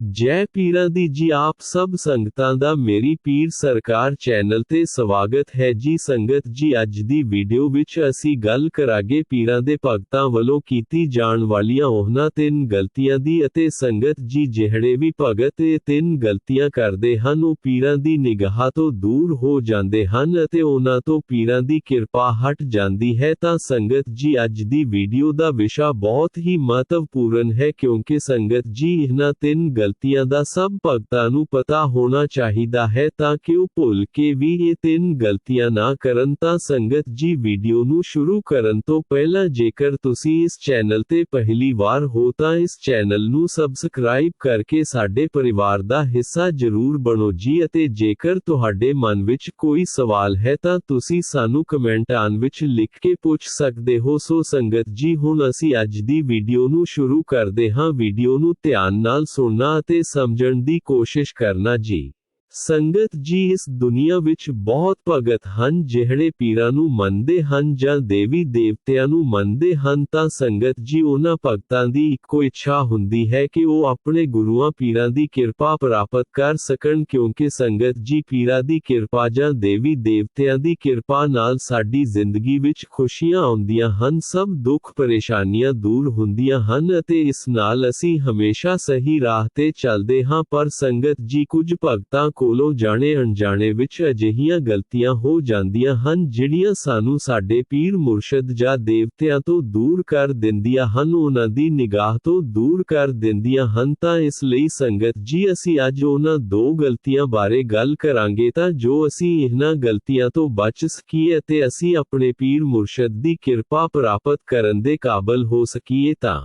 ਜੈ ਪੀਰਾਂ ਦੀ ਜੀ ਆਪ ਸਭ ਸੰਗਤਾਂ ਦਾ ਮੇਰੀ ਪੀਰ ਸਰਕਾਰ ਚੈਨਲ ਤੇ ਸਵਾਗਤ ਹੈ ਜੀ ਸੰਗਤ ਜੀ ਅੱਜ ਦੀ ਵੀਡੀਓ ਵਿੱਚ ਅਸੀਂ ਗੱਲ ਕਰਾਂਗੇ ਪੀਰਾਂ ਦੇ ਭਗਤਾਂ ਵੱਲੋਂ ਕੀਤੀ ਜਾਣ ਵਾਲੀਆਂ ਉਹਨਾਂ ਤਿੰਨ ਗਲਤੀਆਂ ਦੀ ਅਤੇ ਸੰਗਤ ਜੀ ਜਿਹੜੇ ਵੀ ਭਗਤ ਇਹ ਤਿੰਨ ਗਲਤੀਆਂ ਕਰਦੇ ਹਨ ਉਹ ਪੀਰਾਂ ਦੀ ਨਿਗਾਹ ਤੋਂ ਦੂਰ ਹੋ ਜਾਂਦੇ ਹਨ ਅਤੇ ਉਹਨਾਂ ਤੋਂ ਪੀਰਾਂ ਦੀ ਕਿਰਪਾ ਹਟ ਜਾਂਦੀ ਹੈ ਤਾਂ ਸੰਗਤ ਜੀ ਅੱਜ ਦੀ ਵੀਡੀਓ ਦਾ ਵਿਸ਼ਾ ਬਹੁਤ ਹੀ ਮਹੱਤਵਪੂਰਨ ਹੈ ਕਿਉਂਕਿ ਸੰਗਤ ਜੀ ਇਹਨਾਂ ਤਿੰਨ ਗਲਤੀਆਂ ਦਾ ਸਭ ਭਗਤਾਂ ਨੂੰ ਪਤਾ ਹੋਣਾ ਚਾਹੀਦਾ ਹੈ ਤਾਂ ਕਿ ਉਹ ਭੁੱਲ ਕੇ ਵੀ ਇਹ ਤਿੰਨ ਗਲਤੀਆਂ ਨਾ ਕਰਨ ਤਾਂ ਸੰਗਤ ਜੀ ਵੀਡੀਓ ਨੂੰ ਸ਼ੁਰੂ ਕਰਨ ਤੋਂ ਪਹਿਲਾਂ ਜੇਕਰ ਤੁਸੀਂ ਇਸ ਚੈਨਲ ਤੇ ਪਹਿਲੀ ਵਾਰ ਹੋ ਤਾਂ ਇਸ ਚੈਨਲ ਨੂੰ ਸਬਸਕ੍ਰਾਈਬ ਕਰਕੇ ਸਾਡੇ ਪਰਿਵਾਰ ਦਾ ਹਿੱਸਾ ਜ਼ਰੂਰ ਬਣੋ ਜੀ ਅਤੇ ਜੇਕਰ ਤੁਹਾਡੇ ਮਨ ਵਿੱਚ ਕੋਈ ਸਵਾਲ ਹੈ ਤਾਂ ਤੁਸੀਂ ਸਾਨੂੰ ਕਮੈਂਟਾਂ ਵਿੱਚ ਲਿਖ ਕੇ ਪੁੱਛ ਸਕਦੇ ਹੋ ਸੋ ਸੰਗਤ ਜੀ ਹੁਣ ਅਸੀਂ ਅੱਜ ਦੀ ਵੀਡੀਓ ਨੂੰ ਸ਼ੁਰੂ ਕਰਦੇ ਹਾਂ ਵੀਡੀਓ ਨੂੰ ਧਿਆਨ ਨਾਲ ਸੁਣਨਾ ਅਤੇ ਸਮਝਣ ਦੀ ਕੋਸ਼ਿਸ਼ ਕਰਨਾ ਜੀ ਸੰਗਤ ਜੀ ਇਸ ਦੁਨੀਆ ਵਿੱਚ ਬਹੁਤ ਭਗਤ ਹਨ ਜਿਹੜੇ ਪੀਰਾਂ ਨੂੰ ਮੰਨਦੇ ਹਨ ਜਾਂ ਦੇਵੀ ਦੇਵਤਿਆਂ ਨੂੰ ਮੰਨਦੇ ਹਨ ਤਾਂ ਸੰਗਤ ਜੀ ਉਹਨਾਂ ਭਗਤਾਂ ਦੀ ਇੱਕੋ ਇੱਛਾ ਹੁੰਦੀ ਹੈ ਕਿ ਉਹ ਆਪਣੇ ਗੁਰੂਆਂ ਪੀਰਾਂ ਦੀ ਕਿਰਪਾ ਪ੍ਰਾਪਤ ਕਰ ਸਕਣ ਕਿਉਂਕਿ ਸੰਗਤ ਜੀ ਪੀਰਾਂ ਦੀ ਕਿਰਪਾ ਜਾਂ ਦੇਵੀ ਦੇਵਤਿਆਂ ਦੀ ਕਿਰਪਾ ਨਾਲ ਸਾਡੀ ਜ਼ਿੰਦਗੀ ਵਿੱਚ ਖੁਸ਼ੀਆਂ ਆਉਂਦੀਆਂ ਹਨ ਸਭ ਦੁੱਖ ਪਰੇਸ਼ਾਨੀਆਂ ਦੂਰ ਹੁੰਦੀਆਂ ਹਨ ਅਤੇ ਇਸ ਨਾਲ ਅਸੀਂ ਹਮੇਸ਼ਾ ਸਹੀ ਰਾਹ ਤੇ ਚੱਲਦੇ ਹਾਂ ਪਰ ਸੰਗਤ ਜੀ ਕੁਝ ਭਗਤਾਂ ਕੋਲੋਂ ਜਾਣੇ ਅਣਜਾਣੇ ਵਿੱਚ ਅਜਿਹੀਆਂ ਗਲਤੀਆਂ ਹੋ ਜਾਂਦੀਆਂ ਹਨ ਜਿਹੜੀਆਂ ਸਾਨੂੰ ਸਾਡੇ ਪੀਰ ਮੁਰਸ਼ਦ ਜਾਂ ਦੇਵਤਿਆਂ ਤੋਂ ਦੂਰ ਕਰ ਦਿੰਦੀਆਂ ਹਨ ਉਹਨਾਂ ਦੀ ਨਿਗਾਹ ਤੋਂ ਦੂਰ ਕਰ ਦਿੰਦੀਆਂ ਹਨ ਤਾਂ ਇਸ ਲਈ ਸੰਗਤ ਜੀ ਅਸੀਂ ਅੱਜ ਉਹਨਾਂ ਦੋ ਗਲਤੀਆਂ ਬਾਰੇ ਗੱਲ ਕਰਾਂਗੇ ਤਾਂ ਜੋ ਅਸੀਂ ਇਹਨਾਂ ਗਲਤੀਆਂ ਤੋਂ ਬਚ ਸਕੀਏ ਅਤੇ ਅਸੀਂ ਆਪਣੇ ਪੀਰ ਮੁਰਸ਼ਦ ਦੀ ਕਿਰਪਾ ਪ੍ਰਾਪਤ ਕਰਨ ਦੇ ਕਾਬਲ ਹੋ ਸਕੀਏ ਤਾਂ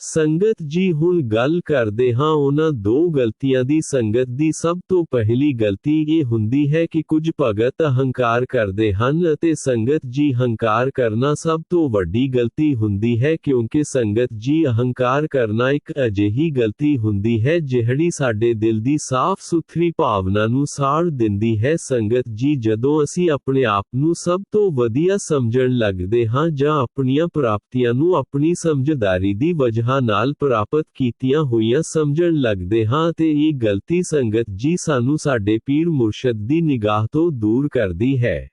ਸੰਗਤ ਜੀ ਹੁਣ ਗੱਲ ਕਰਦੇ ਹਾਂ ਉਹਨਾਂ ਦੋ ਗਲਤੀਆਂ ਦੀ ਸੰਗਤ ਦੀ ਸਭ ਤੋਂ ਪਹਿਲੀ ਗਲਤੀ ਇਹ ਹੁੰਦੀ ਹੈ ਕਿ ਕੁਝ ਭਗਤ ਅਹੰਕਾਰ ਕਰਦੇ ਹਨ ਅਤੇ ਸੰਗਤ ਜੀ ਹੰਕਾਰ ਕਰਨਾ ਸਭ ਤੋਂ ਵੱਡੀ ਗਲਤੀ ਹੁੰਦੀ ਹੈ ਕਿਉਂਕਿ ਸੰਗਤ ਜੀ ਅਹੰਕਾਰ ਕਰਨਾ ਇੱਕ ਅਜਿਹੀ ਗਲਤੀ ਹੁੰਦੀ ਹੈ ਜਿਹੜੀ ਸਾਡੇ ਦਿਲ ਦੀ ਸਾਫ਼ ਸੁਥਰੀ ਭਾਵਨਾ ਨੂੰ ਸਾੜ ਦਿੰਦੀ ਹੈ ਸੰਗਤ ਜੀ ਜਦੋਂ ਅਸੀਂ ਆਪਣੇ ਆਪ ਨੂੰ ਸਭ ਤੋਂ ਵਧੀਆ ਸਮਝਣ ਲੱਗਦੇ ਹਾਂ ਜਾਂ ਆਪਣੀਆਂ ਪ੍ਰਾਪਤੀਆਂ ਨੂੰ ਆਪਣੀ ਸਮਝਦਾਰੀ ਦੀ ਵਜ੍ਹਾ ਨਾਲ ਪ੍ਰਾਪਤ ਕੀਤੀਆਂ ਹੋਈਆਂ ਸਮਝਣ ਲੱਗਦੇ ਹਾਂ ਤੇ ਇਹ ਗਲਤੀ ਸੰਗਤ ਜੀ ਸਾਨੂੰ ਸਾਡੇ ਪੀਰ ਮੁਰਸ਼ਦ ਦੀ ਨਿਗਾਹ ਤੋਂ ਦੂਰ ਕਰਦੀ ਹੈ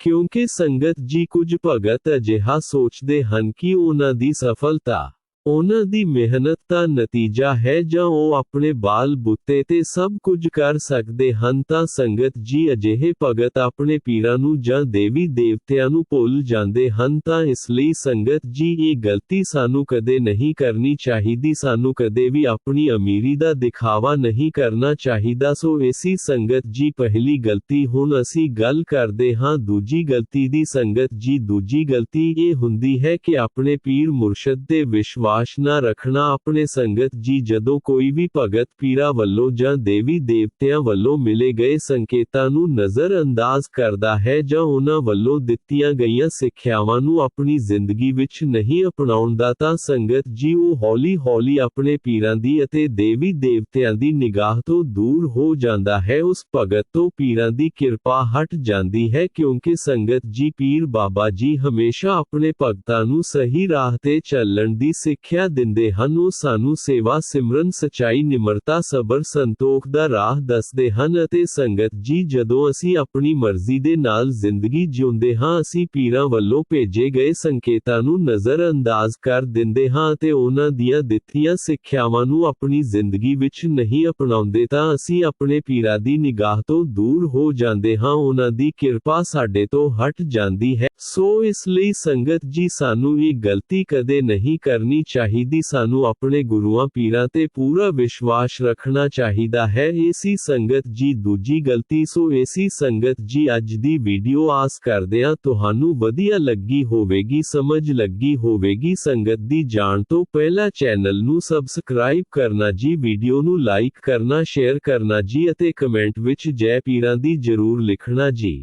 ਕਿਉਂਕਿ ਸੰਗਤ ਜੀ ਕੁਝ ਭਗਤ ਅਜਿਹਾ ਸੋਚਦੇ ਹਨ ਕਿ ਉਹਨਾਂ ਦੀ ਸਫਲਤਾ ਉਹਨਾਂ ਦੀ ਮਿਹਨਤ ਦਾ ਨਤੀਜਾ ਹੈ ਜਾਂ ਉਹ ਆਪਣੇ ਬਾਲ ਬੁੱਤੇ ਤੇ ਸਭ ਕੁਝ ਕਰ ਸਕਦੇ ਹਨ ਤਾਂ ਸੰਗਤ ਜੀ ਅਜਿਹੇ ਭਗਤ ਆਪਣੇ ਪੀਰਾਂ ਨੂੰ ਜਾਂ ਦੇਵੀ ਦੇਵਤਿਆਂ ਨੂੰ ਭੁੱਲ ਜਾਂਦੇ ਹਨ ਤਾਂ ਇਸ ਲਈ ਸੰਗਤ ਜੀ ਇਹ ਗਲਤੀ ਸਾਨੂੰ ਕਦੇ ਨਹੀਂ ਕਰਨੀ ਚਾਹੀਦੀ ਸਾਨੂੰ ਕਦੇ ਵੀ ਆਪਣੀ ਅਮੀਰੀ ਦਾ ਦਿਖਾਵਾ ਨਹੀਂ ਕਰਨਾ ਚਾਹੀਦਾ ਸੋ ਇਸੀ ਸੰਗਤ ਜੀ ਪਹਿਲੀ ਗਲਤੀ ਹੁਣ ਅਸੀਂ ਗੱਲ ਕਰਦੇ ਹਾਂ ਦੂਜੀ ਗਲਤੀ ਦੀ ਸੰਗਤ ਜੀ ਦੂਜੀ ਗਲਤੀ ਇਹ ਹੁੰਦੀ ਹੈ ਕਿ ਆਪਣੇ ਪੀਰ ਮੁਰਸ਼ਦ ਦੇ ਵਿਸ਼ਵਾਸ ਵਿਸ਼ਵਾਸ ਨਾ ਰੱਖਣਾ ਆਪਣੇ ਸੰਗਤ ਜੀ ਜਦੋਂ ਕੋਈ ਵੀ ਭਗਤ ਪੀਰਾ ਵੱਲੋਂ ਜਾਂ ਦੇਵੀ ਦੇਵਤਿਆਂ ਵੱਲੋਂ ਮਿਲੇ ਗਏ ਸੰਕੇਤਾਂ ਨੂੰ ਨਜ਼ਰ ਅੰਦਾਜ਼ ਕਰਦਾ ਹੈ ਜਾਂ ਉਹਨਾਂ ਵੱਲੋਂ ਦਿੱਤੀਆਂ ਗਈਆਂ ਸਿੱਖਿਆਵਾਂ ਨੂੰ ਆਪਣੀ ਜ਼ਿੰਦਗੀ ਵਿੱਚ ਨਹੀਂ ਅਪਣਾਉਣ ਦਾ ਤਾਂ ਸੰਗਤ ਜੀ ਉਹ ਹੌਲੀ-ਹੌਲੀ ਆਪਣੇ ਪੀਰਾਂ ਦੀ ਅਤੇ ਦੇਵੀ ਦੇਵਤਿਆਂ ਦੀ ਨਿਗਾਹ ਤੋਂ ਦੂਰ ਹੋ ਜਾਂਦਾ ਹੈ ਉਸ ਭਗਤ ਤੋਂ ਪੀਰਾਂ ਦੀ ਕਿਰਪਾ ਹਟ ਜਾਂਦੀ ਹੈ ਕਿਉਂਕਿ ਸੰਗਤ ਜੀ ਪੀਰ ਬਾਬਾ ਜੀ ਹਮੇਸ਼ਾ ਆਪਣੇ ਭਗਤਾਂ ਨੂੰ ਸਹੀ ਰਾਹ ਤੇ ਚੱਲਣ ਦੀ ਸਿੱਖਿਆ ਦਿੰਦੇ ਹਨ ਉਹ ਸਾਨੂੰ ਸੇਵਾ ਸਿਮਰਨ ਸਚਾਈ ਨਿਮਰਤਾ ਸਬਰ ਸੰਤੋਖ ਦਾ ਰਾਹ ਦੱਸਦੇ ਹਨ ਅਤੇ ਸੰਗਤ ਜੀ ਜਦੋਂ ਅਸੀਂ ਆਪਣੀ ਮਰਜ਼ੀ ਦੇ ਨਾਲ ਜ਼ਿੰਦਗੀ ਜਿਉਂਦੇ ਹਾਂ ਅਸੀਂ ਪੀਰਾਂ ਵੱਲੋਂ ਭੇਜੇ ਗਏ ਸੰਕੇਤਾਂ ਨੂੰ ਨਜ਼ਰ ਅੰਦਾਜ਼ ਕਰ ਦਿੰਦੇ ਹਾਂ ਅਤੇ ਉਹਨਾਂ ਦੀਆਂ ਦਿੱਤੀਆਂ ਸਿੱਖਿਆਵਾਂ ਨੂੰ ਆਪਣੀ ਜ਼ਿੰਦਗੀ ਵਿੱਚ ਨਹੀਂ ਅਪਣਾਉਂਦੇ ਤਾਂ ਅਸੀਂ ਆਪਣੇ ਪੀਰਾਂ ਦੀ ਨਿਗਾਹ ਤੋਂ ਦੂਰ ਹੋ ਜਾਂਦੇ ਹਾਂ ਉਹਨਾਂ ਦੀ ਕਿਰਪਾ ਸਾਡੇ ਤੋਂ ਹਟ ਜਾਂਦੀ ਹੈ ਸੋ ਇਸ ਲਈ ਸੰਗਤ ਜੀ ਸਾਨੂੰ ਇਹ ਗਲਤੀ ਕਦੇ ਨਹੀਂ ਕਰਨੀ ਚਾਹੀਦੀ ਸਾਨੂੰ ਆਪਣੇ ਗੁਰੂਆਂ ਪੀਰਾਂ ਤੇ ਪੂਰਾ ਵਿਸ਼ਵਾਸ ਰੱਖਣਾ ਚਾਹੀਦਾ ਹੈ ਏਸੀ ਸੰਗਤ ਜੀ ਦੂਜੀ ਗਲਤੀ ਸੋ ਏਸੀ ਸੰਗਤ ਜੀ ਅੱਜ ਦੀ ਵੀਡੀਓ ਆਸ ਕਰਦੇ ਆ ਤੁਹਾਨੂੰ ਵਧੀਆ ਲੱਗੀ ਹੋਵੇਗੀ ਸਮਝ ਲੱਗੀ ਹੋਵੇਗੀ ਸੰਗਤ ਦੀ ਜਾਣ ਤੋਂ ਪਹਿਲਾਂ ਚੈਨਲ ਨੂੰ ਸਬਸਕ੍ਰਾਈਬ ਕਰਨਾ ਜੀ ਵੀਡੀਓ ਨੂੰ ਲਾਈਕ ਕਰਨਾ ਸ਼ੇਅਰ ਕਰਨਾ ਜੀ ਅਤੇ ਕਮੈਂਟ ਵਿੱਚ ਜੈ ਪੀਰਾਂ ਦੀ ਜਰੂਰ ਲਿਖਣਾ ਜੀ